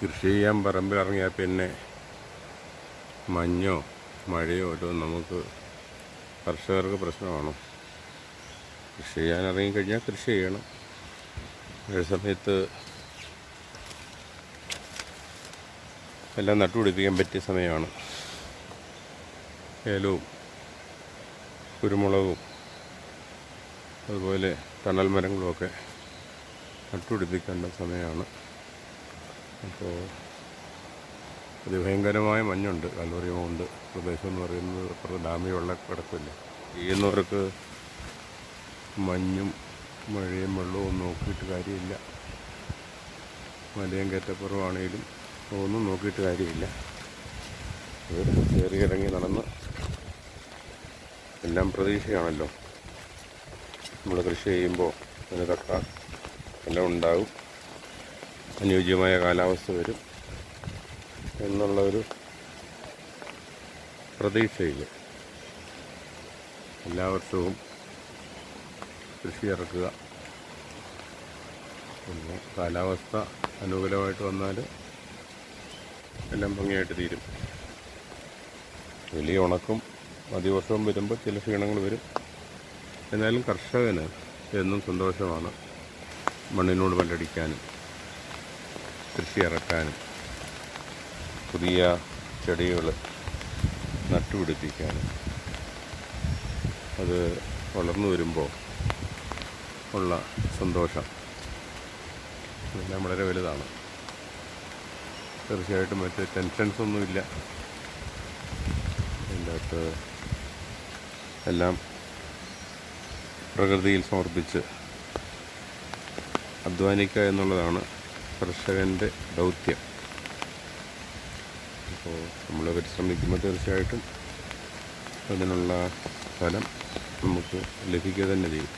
കൃഷി ചെയ്യാൻ പറമ്പിലിറങ്ങിയാൽ പിന്നെ മഞ്ഞോ മഴയോ ഒരു നമുക്ക് കർഷകർക്ക് പ്രശ്നമാണ് കൃഷി ചെയ്യാൻ ഇറങ്ങിക്കഴിഞ്ഞാൽ കൃഷി ചെയ്യണം. മഴ സമയത്ത് എല്ലാം നട്ടുപിടിപ്പിക്കാൻ പറ്റിയ സമയമാണ്. ഏലവും കുരുമുളകും അതുപോലെ തണൽ മരങ്ങളുമൊക്കെ നട്ടുപിടിപ്പിക്കേണ്ട സമയമാണ്. അപ്പോൾ അതിഭയങ്കരമായ മഞ്ഞുണ്ട് കല്ലൂരിയുമുണ്ട് പ്രദേശം എന്ന് പറയുന്നത് അത്ര ഡാമിൽ വെള്ളം കിടക്കില്ല ചെയ്യുന്നവർക്ക് മഞ്ഞും മഴയും വെള്ളവും നോക്കിയിട്ട് കാര്യമില്ല. മലയും കയറ്റപ്പുറമാണെങ്കിലും ഒന്നും നോക്കിയിട്ട് കാര്യമില്ല. കയറി ഇറങ്ങി നടന്ന് എല്ലാം പ്രതീക്ഷയാണല്ലോ. നമ്മൾ കൃഷി ചെയ്യുമ്പോൾ അതിന് തക്ക എല്ലാം ഉണ്ടാവും അനുയോജ്യമായ കാലാവസ്ഥ വരും എന്നുള്ള ഒരു പ്രതീക്ഷയിൽ എല്ലാ വർഷവും കൃഷി ഇറക്കുക. പിന്നെ കാലാവസ്ഥ അനുകൂലമായിട്ട് വന്നാൽ എല്ലാം ഭംഗിയായിട്ട് തീരും. വലിയ ഉണക്കും അതിവർഷവും വരുമ്പോൾ ചില ക്ഷീണങ്ങൾ വരും. എന്നാലും കർഷകന് എന്നും സന്തോഷമാണ് മണ്ണിനോട് മല്ലടിക്കാനും. കൃഷി ഇറക്കാനും പുതിയ ചെടികൾ നട്ടുപിടിപ്പിക്കാനും അത് വളർന്നു വരുമ്പോൾ ഉള്ള സന്തോഷം ഇതെല്ലാം വളരെ വലുതാണ്. തീർച്ചയായിട്ടും മറ്റ് ടെൻഷൻസ് ഒന്നുമില്ല അതിന്റെ അകത്ത് എല്ലാം പ്രകൃതിയിൽ സമർപ്പിച്ച് അധ്വാനിക്കുക എന്നുള്ളതാണ് കർഷകന്റെ ദൗത്യം. അപ്പോൾ നമ്മൾ പരിശ്രമിക്കുമ്പോൾ തീർച്ചയായിട്ടും അതിനുള്ള ഫലം നമുക്ക് ലഭിക്കുക തന്നെ ചെയ്യും.